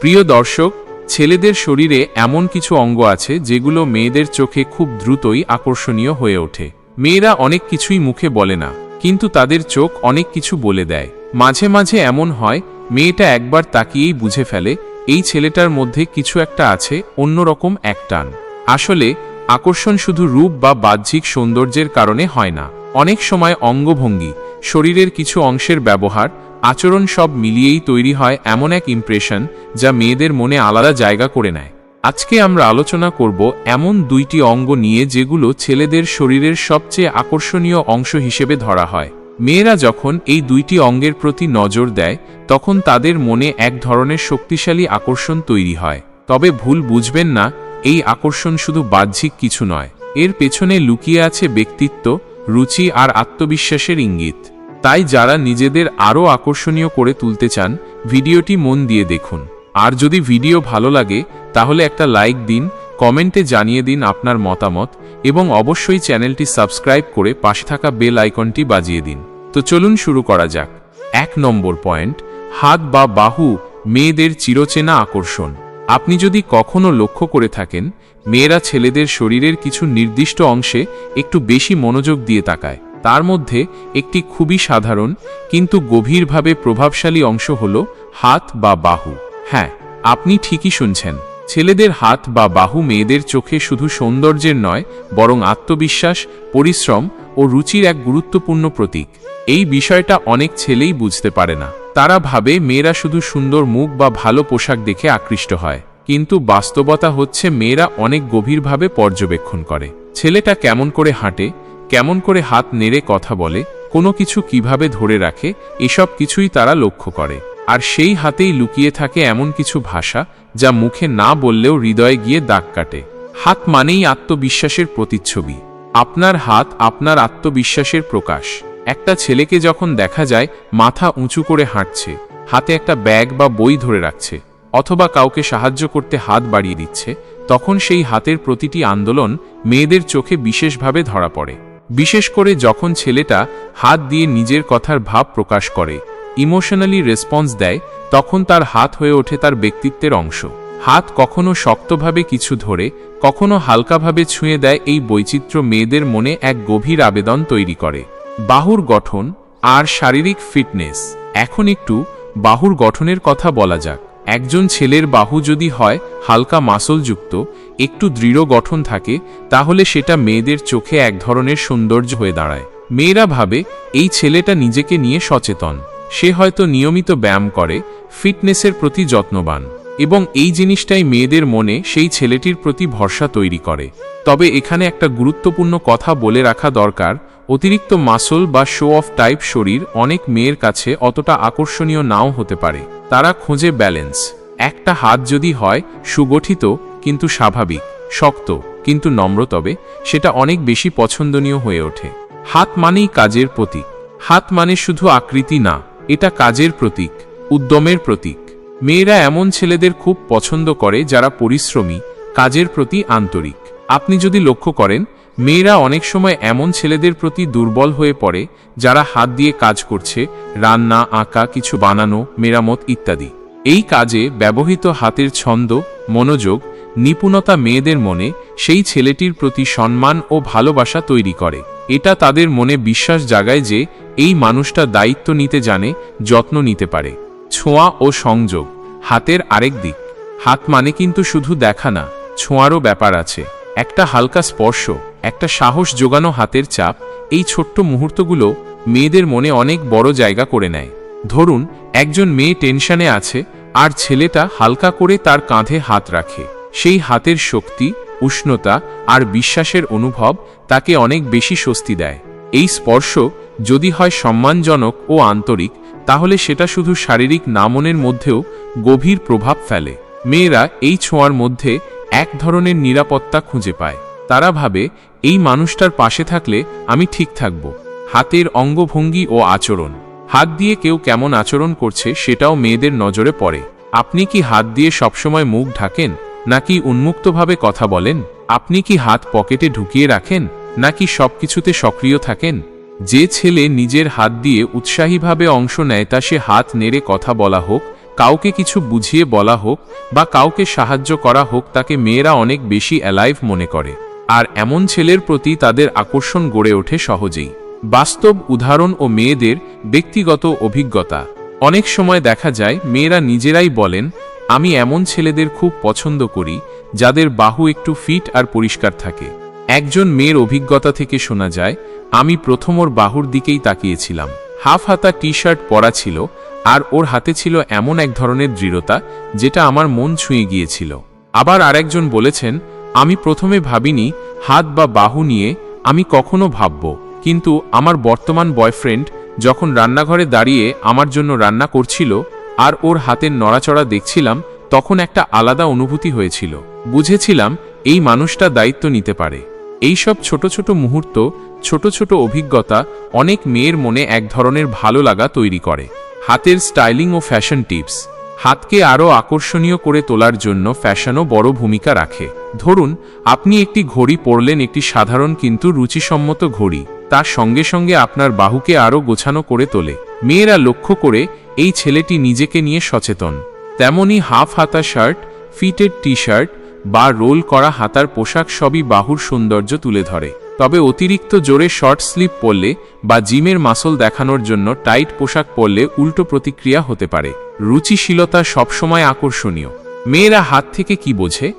প্রিয় দর্শক, ছেলেদের শরীরে এমন কিছু অঙ্গ আছে যেগুলো মেয়েদের চোখে খুব দ্রুতই আকর্ষণীয় হয়ে ওঠে। মেয়েরা অনেক কিছুই মুখে বলে না, কিন্তু তাদের চোখ অনেক কিছু বলে দেয়। মাঝে মাঝে এমন হয়, মেয়েটা একবার তাকিয়েই বুঝে ফেলে, এই ছেলেটার মধ্যে কিছু একটা আছে, অন্যরকম এক টান আসলে, আকর্ষণ শুধু রূপ বা বাহ্যিক সৌন্দর্যের কারণে হয় না। অনেক সময় অঙ্গভঙ্গি, শরীরের কিছু অংশের ব্যবহার আচরণ সব মিলিয়েই তৈরি হয় এমন এক ইমপ্রেশন যা মেয়েদের মনে আলাদা জায়গা করে নেয়। আজকে আমরা আলোচনা করব এমন দুইটি অঙ্গ নিয়ে যেগুলো ছেলেদের শরীরের সবচেয়ে আকর্ষণীয় অংশ হিসেবে ধরা হয়। মেয়েরা যখন এই দুইটি অঙ্গের প্রতি নজর দেয়, তখন তাদের মনে এক ধরনের শক্তিশালী আকর্ষণ তৈরি হয়। তবে ভুল বুঝবেন না, এই আকর্ষণ শুধু বাহ্যিক কিছু নয়। এর পেছনে লুকিয়ে আছে ব্যক্তিত্ব, রুচি আর আত্মবিশ্বাসের ইঙ্গিত। তাই যারা নিজেদের আরও আকর্ষণীয় করে তুলতে চান, ভিডিওটি মন দিয়ে দেখুন। আর যদি ভিডিও ভালো লাগে, তাহলে একটা লাইক দিন, কমেন্টে জানিয়ে দিন আপনার মতামত, এবং অবশ্যই চ্যানেলটি সাবস্ক্রাইব করে পাশে থাকা বেল আইকনটি বাজিয়ে দিন। তো চলুন শুরু করা যাক। এক নম্বর পয়েন্ট, হাত বা বাহু, মেয়েদের চিরচেনা আকর্ষণ। আপনি যদি কখনো লক্ষ্য করে থাকেন, মেয়েরা ছেলেদের শরীরের কিছু নির্দিষ্ট অংশে একটু বেশি মনোযোগ দিয়ে তাকায়। তার মধ্যে একটি খুবই সাধারণ, কিন্তু গভীরভাবে প্রভাবশালী অংশ হল হাত বা বাহু। হ্যাঁ আপনি ঠিকই শুনছেন, ছেলেদের হাত বা বাহু মেয়েদের চোখে শুধু সৌন্দর্যের নয়, বরং আত্মবিশ্বাস, পরিশ্রম ও রুচির এক গুরুত্বপূর্ণ প্রতীক। এই বিষয়টা অনেক ছেলেই বুঝতে পারে না। তারা ভাবে মেয়েরা শুধু সুন্দর মুখ বা ভালো পোশাক দেখে আকৃষ্ট হয়, কিন্তু বাস্তবতা হচ্ছে মেয়েরা অনেক গভীরভাবে পর্যবেক্ষণ করে। ছেলেটা কেমন করে হাঁটে কেমন করে হাত নেড়ে কথা বলে, কোনো কিছু কীভাবে ধরে রাখে, এসব কিছুই তারা লক্ষ্য করে। আর সেই হাতেই লুকিয়ে থাকে এমন কিছু ভাষা, যা মুখে না বললেও হৃদয়ে গিয়ে দাগ কাটে। হাত মানেই আত্মবিশ্বাসের প্রতিচ্ছবি। আপনার হাত আপনার আত্মবিশ্বাসের প্রকাশ। একটা ছেলেকে যখন দেখা যায়, মাথা উঁচু করে হাঁটছে, হাতে একটা ব্যাগ বা বই ধরে রাখছে, অথবা কাউকে সাহায্য করতে হাত বাড়িয়ে দিচ্ছে, তখন সেই হাতের প্রতিটি আন্দোলন মেয়েদের চোখে বিশেষভাবে ধরা পড়ে। বিশেষ করে যখন ছেলেটা হাত দিয়ে নিজের কথার ভাব প্রকাশ করে ইমোশনালি রেসপন্স দেয়, তখন তার হাত হয়ে ওঠে তার ব্যক্তিত্বের অংশ। হাত কখনো শক্তভাবে কিছু ধরে, কখনো হালকাভাবে ছুঁয়ে দেয় এই বৈচিত্র্য মেয়েদের মনে এক গভীর আবেদন তৈরি করে। বাহুর গঠন আর শারীরিক ফিটনেস। এখন একটু বাহুর গঠনের কথা বলা যাক। একজন ছেলের বাহু যদি হয়, হালকা মাসলযুক্ত একটু দৃঢ় গঠন থাকে, তাহলে সেটা মেয়েদের চোখে এক ধরনের সৌন্দর্য হয়ে দাঁড়ায়। মেয়েরা ভাবে, এই ছেলেটা নিজেকে নিয়ে সচেতন। সে হয়তো নিয়মিত ব্যায়াম করে, ফিটনেসের প্রতি যত্নবান। এবং এই জিনিসটাই মেয়েদের মনে সেই ছেলেটির প্রতি ভরসা তৈরি করে। তবে এখানে একটা গুরুত্বপূর্ণ কথা বলে রাখা দরকার, অতিরিক্ত মাসল বা শো অফ টাইপ শরীর অনেক মেয়ের কাছে অতটা আকর্ষণীয় নাও হতে পারে। তারা খোঁজে ব্যালেন্স। একটা হাত যদি হয়, সুগঠিত, কিন্তু স্বাভাবিক, শক্ত, কিন্তু নম্র, তবে সেটা অনেক বেশি পছন্দনীয় হয়ে ওঠে। হাত মানেই কাজের প্রতীক। হাত মানে শুধু আকৃতি না, এটা কাজের প্রতীক, উদ্যমের প্রতীক। মেয়েরা এমন ছেলেদের খুব পছন্দ করে যারা পরিশ্রমী, কাজের প্রতি আন্তরিক। আপনি যদি লক্ষ্য করেন, মেয়েরা অনেক সময় এমন ছেলেদের প্রতি দুর্বল হয়ে পড়ে, যারা হাত দিয়ে কাজ করছে, রান্না, আঁকা, কিছু বানানো, মেরামত ইত্যাদি। এই কাজে ব্যবহৃত হাতের ছন্দ, মনোযোগ, নিপুণতা মেয়েদের মনে সেই ছেলেটির প্রতি সম্মান ও ভালোবাসা তৈরি করে। এটা তাদের মনে বিশ্বাস জাগায় যে এই মানুষটা দায়িত্ব নিতে জানে, যত্ন নিতে পারে। ছোঁয়া ও সংযোগ, হাতের আরেক দিক। হাত মানে কিন্তু শুধু দেখা না, ছোঁয়ারও ব্যাপার আছে। একটা হালকা স্পর্শ, একটা সাহস জোগানো হাতের চাপ, এই ছোট্ট মুহূর্তগুলো মেয়েদের মনে অনেক বড় জায়গা করে নেয়। ধরুন, একজন মেয়ে টেনশনে আছে, আর ছেলেটা হালকা করে তার কাঁধে হাত রাখে। সেই হাতের শক্তি, উষ্ণতা আর বিশ্বাসের অনুভব তাকে অনেক বেশি স্বস্তি দেয়। এই স্পর্শ যদি হয় সম্মানজনক ও আন্তরিক, তাহলে সেটা শুধু শারীরিক নামনের মধ্যেও গভীর প্রভাব ফেলে। মেয়েরা এই ছোঁয়ার মধ্যে এক ধরনের নিরাপত্তা খুঁজে পায়। তারা ভাবে, এই মানুষটার পাশে থাকলে আমি ঠিক থাকব। হাতের অঙ্গভঙ্গি ও আচরণ। হাত দিয়ে কেউ কেমন আচরণ করছে সেটাও মেয়েদের নজরে পড়ে। আপনি কি হাত দিয়ে সবসময় মুখ ঢাকেন, নাকি উন্মুক্তভাবে কথা বলেন? আপনি কি হাত পকেটে ঢুকিয়ে রাখেন, নাকি সবকিছুতে সক্রিয় থাকেন? যে ছেলে নিজের হাত দিয়ে উৎসাহীভাবে অংশ নেয় তা সে হাত নেড়ে কথা বলা হোক, কাউকে কিছু বুঝিয়ে বলা হোক, বা কাউকে সাহায্য করা হোক তাকে মেয়েরা অনেক বেশি অ্যালাইভ মনে করে। আর এমন ছেলের প্রতি তাদের আকর্ষণ গড়ে ওঠে সহজেই। বাস্তব উদাহরণ ও মেয়েদের ব্যক্তিগত অভিজ্ঞতা। অনেক সময় দেখা যায়, মেয়েরা নিজেরাই বলেন, আমি এমন ছেলেদের খুব পছন্দ করি, যাদের বাহু একটু ফিট আর পরিষ্কার থাকে। একজন মেয়ের অভিজ্ঞতা থেকে শোনা যায়, আমি প্রথম ওর বাহুর দিকেই তাকিয়েছিলাম। হাফ হাতা টি শার্ট পরা ছিল, আর ওর হাতে ছিল এমন এক ধরনের দৃঢ়তা, যেটা আমার মন ছুঁয়ে গিয়েছিল। আবার আরেকজন বলেছেন, আমি প্রথমে ভাবিনি, হাত বা বাহু নিয়ে আমি কখনো ভাবব। কিন্তু আমার বর্তমান বয়ফ্রেন্ড যখন রান্নাঘরে দাঁড়িয়ে আমার জন্য রান্না করছিল আর ওর হাতের নড়াচড়া দেখছিলাম, তখন একটা আলাদা অনুভূতি হয়েছিল। বুঝেছিলাম এই মানুষটা দায়িত্ব নিতে পারে। এই সব ছোট ছোট মুহূর্ত, ছোট ছোট অভিজ্ঞতা অনেক মেয়ের মনে এক ধরনের ভালো লাগা তৈরি করে। হাতের স্টাইলিং ও ফ্যাশন টিপস। হাতকে আরও আকর্ষণীয় করে তোলার জন্য ফ্যাশনও বড় ভূমিকা রাখে। ধরুন, আপনি একটি ঘড়ি পরলেন একটি সাধারণ কিন্তু রুচিসম্মত ঘড়ি। তার সঙ্গে সঙ্গে আপনার বাহুকে আরও গোছানো করে তোলে। মেয়েরা লক্ষ্য করে এই ছেলেটি নিজেকে নিয়ে সচেতন। তেমনি হাফ হাতা শার্ট, ফিটেড টি শার্ট বা রোল করা হাতার পোশাক সবই বাহুর সৌন্দর্য তুলে ধরে। তবে অতিরিক্ত জোরে শর্ট স্লিপ পরলে বা জিমের মাসল দেখানোর জন্য টাইট পোশাক পরলে উল্টো প্রতিক্রিয়া হতে পারে। রুচিশীলতা সবসময় আকর্ষণীয়। মেয়েরা হাত থেকে কি বোঝে?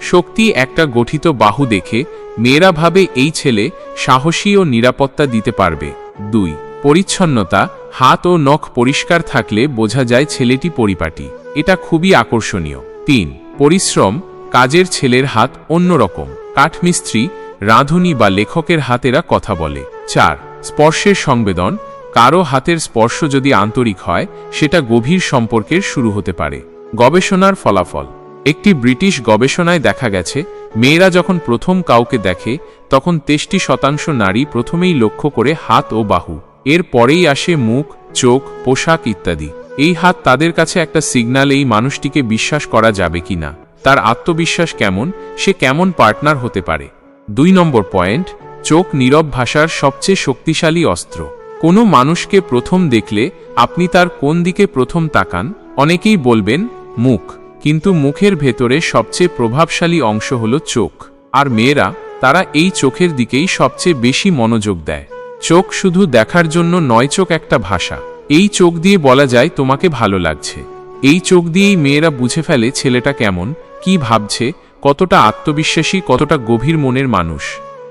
শক্তি একটা গঠিত বাহু দেখে মেয়েরা ভাবে এই ছেলে সাহসী ও নিরাপত্তা দিতে পারবে। দুই, পরিচ্ছন্নতা, হাত ও নখ পরিষ্কার থাকলে বোঝা যায় ছেলেটি পরিপাটি। এটা খুবই আকর্ষণীয়। তিন, পরিশ্রম, কাজের ছেলের হাত অন্যরকম। কাঠমিস্ত্রি, রাঁধুনি বা লেখকের হাতেরা কথা বলে। চার, স্পর্শের সংবেদন, কারও হাতের স্পর্শ যদি আন্তরিক হয়, সেটা গভীর সম্পর্কের শুরু হতে পারে। গবেষণার ফলাফল। একটি ব্রিটিশ গবেষণায় দেখা গেছে, মেয়েরা যখন প্রথম কাউকে দেখে, তখন তেষ্টি শতাংশ নারী প্রথমেই লক্ষ্য করে হাত ও বাহু। এর পরেই আসে মুখ, চোখ, পোশাক ইত্যাদি। এই হাত তাদের কাছে একটা সিগন্যাল এই মানুষটিকে বিশ্বাস করা যাবে কিনা তার আত্মবিশ্বাস কেমন, সে কেমন পার্টনার হতে পারে। দুই নম্বর পয়েন্ট, চোখ নীরব ভাষার সবচেয়ে শক্তিশালী অস্ত্র। কোনো মানুষকে প্রথম দেখলে, আপনি তার কোন দিকে প্রথম তাকান, অনেকেই বলবেন, মুখ। কিন্তু মুখের ভেতরে সবচেয়ে প্রভাবশালী অংশ হল চোখ। আর মেয়েরা, তারা এই চোখের দিকেই সবচেয়ে বেশি মনোযোগ দেয়। চোখ শুধু দেখার জন্য নয়, চোখ একটা ভাষা। এই চোখ দিয়ে বলা যায়, তোমাকে ভালো লাগছে। এই চোখ দিয়েই মেয়েরা বুঝে ফেলে ছেলেটা কেমন, কি ভাবছে, কতটা আত্মবিশ্বাসী, কতটা গভীর মনের মানুষ।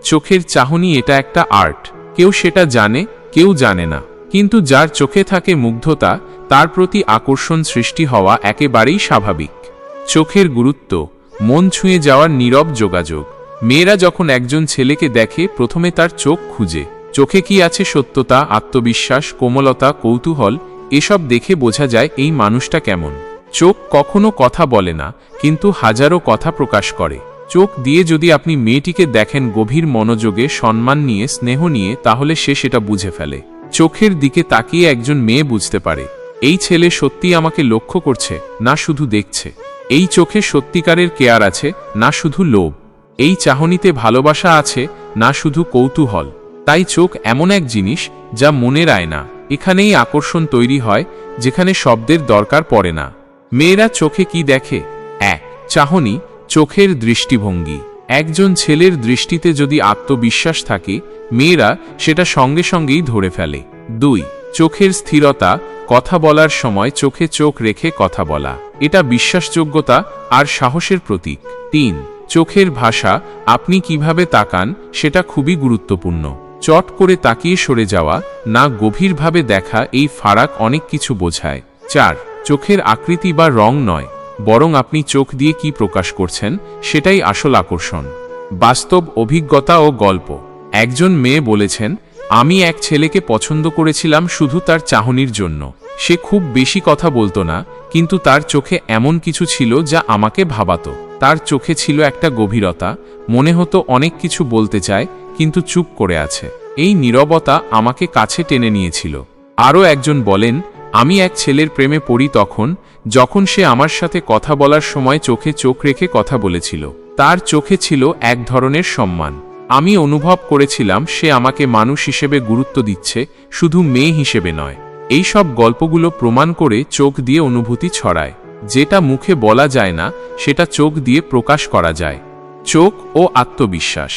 চোখের চাহনি এটা একটা আর্ট। কেউ সেটা জানে, কেউ জানে না। কিন্তু যার চোখে থাকে মুগ্ধতা তার প্রতি আকর্ষণ সৃষ্টি হওয়া একেবারেই স্বাভাবিক। চোখের গুরুত্ব, মন ছুঁয়ে যাওয়ার নীরব যোগাযোগ। মেয়েরা যখন একজন ছেলেকে দেখে, প্রথমে তার চোখ খুঁজে। চোখে কি আছে সত্যতা, আত্মবিশ্বাস, কোমলতা, কৌতূহল, এসব দেখে বোঝা যায় এই মানুষটা কেমন। চোখ কখনো কথা বলে না, কিন্তু হাজারো কথা প্রকাশ করে। চোখ দিয়ে যদি আপনি মেয়েটিকে দেখেন গভীর মনোযোগে সম্মান নিয়ে, স্নেহ নিয়ে, তাহলে সে সেটা বুঝে ফেলে। চোখের দিকে তাকিয়ে একজন মেয়ে বুঝতে পারে। এই ছেলে সত্যি আমাকে লক্ষ্য করছে, না শুধু দেখছে। এই চোখে সত্যিকারের কেয়ার আছে, না শুধু লোভ। এই চাহনিতে ভালোবাসা আছে, না শুধু কৌতূহল। তাই চোখ এমন এক জিনিস, যা মনের আয়না। এখানেই আকর্ষণ তৈরি হয়, যেখানে শব্দের দরকার পড়ে না। মেয়েরা চোখে কি দেখে? এক, চাহনি, চোখের দৃষ্টিভঙ্গি। একজন ছেলের দৃষ্টিতে যদি আত্মবিশ্বাস থাকে, মেয়েরা সেটা সঙ্গে সঙ্গেই ধরে ফেলে। দুই, চোখের স্থিরতা কথা বলার সময় চোখে চোখ রেখে কথা বলা। এটা বিশ্বাসযোগ্যতা আর সাহসের প্রতীক। তিন, চোখের ভাষা, আপনি কীভাবে তাকান, সেটা খুবই গুরুত্বপূর্ণ। চট করে তাকিয়ে সরে যাওয়া, না গভীরভাবে দেখা, এই ফারাক অনেক কিছু বোঝায়। চার, চোখের আকৃতি বা রং নয়, বরং আপনি চোখ দিয়ে কি প্রকাশ করছেন, সেটাই আসল আকর্ষণ। বাস্তব অভিজ্ঞতা ও গল্প। একজন মেয়ে বলেছেন আমি এক ছেলেকে পছন্দ করেছিলাম শুধু তার চাহনির জন্য। সে খুব বেশি কথা বলতো না, কিন্তু তার চোখে এমন কিছু ছিল যা আমাকে ভাবাতো। তার চোখে ছিল একটা গভীরতা, মনে হতো অনেক কিছু বলতে চায়, কিন্তু চুপ করে আছে। এই নীরবতা আমাকে কাছে টেনে নিয়েছিল। আরও একজন বলেন, আমি এক ছেলের প্রেমে পড়ি তখন, যখন সে আমার সাথে কথা বলার সময় চোখে চোখ রেখে কথা বলেছিল। তার চোখে ছিল এক ধরনের সম্মান। আমি অনুভব করেছিলাম সে আমাকে মানুষ হিসেবে গুরুত্ব দিচ্ছে, শুধু মেয়ে হিসেবে নয়। এই সব গল্পগুলো প্রমাণ করে চোখ দিয়ে অনুভূতি ছড়ায়। যেটা মুখে বলা যায় না, সেটা চোখ দিয়ে প্রকাশ করা যায়। চোখ ও আত্মবিশ্বাস।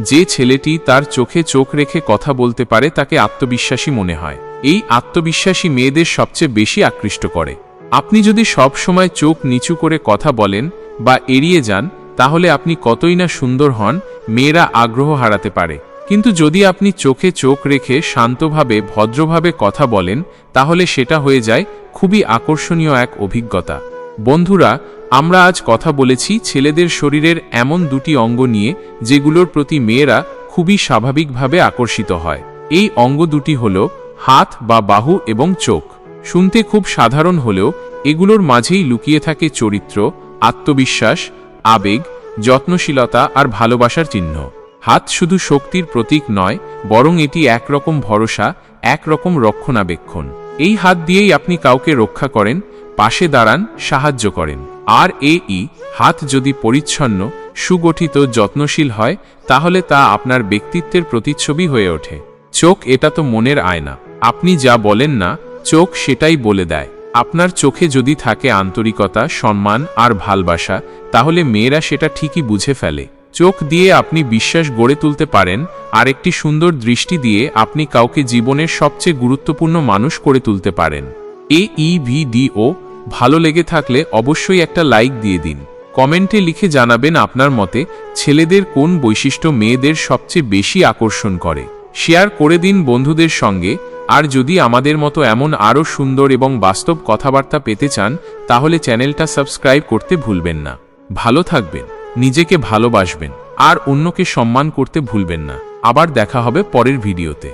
যে ছেলেটি তার চোখে চোখ রেখে কথা বলতে পারে, তাকে আত্মবিশ্বাসী মনে হয়। এই আত্মবিশ্বাসী মেয়েদের সবচেয়ে বেশি আকৃষ্ট করে। আপনি যদি সব সময় চোখ নিচু করে কথা বলেন বা এড়িয়ে যান তাহলে আপনি কতই না সুন্দর হন, মেয়েরা আগ্রহ হারাতে পারে। কিন্তু যদি আপনি চোখে চোখ রেখে শান্তভাবে, ভদ্রভাবে কথা বলেন, তাহলে সেটা হয়ে যায় খুবই আকর্ষণীয় এক অভিজ্ঞতা। বন্ধুরা, আমরা আজ কথা বলেছি ছেলেদের শরীরের এমন দুটি অঙ্গ নিয়ে, যেগুলোর প্রতি মেয়েরা খুবই স্বাভাবিকভাবে আকর্ষিত হয়। এই অঙ্গ দুটি হল হাত বা বাহু এবং চোখ। শুনতে খুব সাধারণ হলেও এগুলোর মাঝেই লুকিয়ে থাকে চরিত্র, আত্মবিশ্বাস আবেগ, যত্নশীলতা আর ভালোবাসার চিহ্ন। হাত শুধু শক্তির প্রতীক নয়, বরং এটি একরকম ভরসা, একরকম রক্ষণাবেক্ষণ। এই হাত দিয়েই আপনি কাউকে রক্ষা করেন, পাশে দাঁড়ান, সাহায্য করেন। আর এ ই, হাত যদি পরিচ্ছন্ন, সুগঠিত, যত্নশীল হয়, তাহলে তা আপনার ব্যক্তিত্বের প্রতিচ্ছবি হয়ে ওঠে। চোখ, এটা তো মনের আয়না। আপনি যা বলেন না, চোখ সেটাই বলে দেয়। আপনার চোখে যদি থাকে আন্তরিকতা, সম্মান আর ভালবাসা, তাহলে মেয়েরা সেটা ঠিকই বুঝে ফেলে। চোখ দিয়ে আপনি বিশ্বাস গড়ে তুলতে পারেন, আর একটি সুন্দর দৃষ্টি দিয়ে আপনি কাউকে জীবনের সবচেয়ে গুরুত্বপূর্ণ মানুষ করে তুলতে পারেন। এ ই ভিডিও ভালো লেগে থাকলে অবশ্যই একটা লাইক দিয়ে দিন। কমেন্টে লিখে জানাবেন আপনার মতে, ছেলেদের কোন বৈশিষ্ট্য মেয়েদের সবচেয়ে বেশি আকর্ষণ করে। শেয়ার করে দিন বন্ধুদের সঙ্গে আর যদি আমাদের মতো এমন আরও সুন্দর এবং বাস্তব কথাবার্তা পেতে চান, তাহলে চ্যানেলটা সাবস্ক্রাইব করতে ভুলবেন না। ভালো থাকবেন, নিজেকে ভালোবাসবেন, আর অন্যকে সম্মান করতে ভুলবেন না। আবার দেখা হবে পরের ভিডিওতে।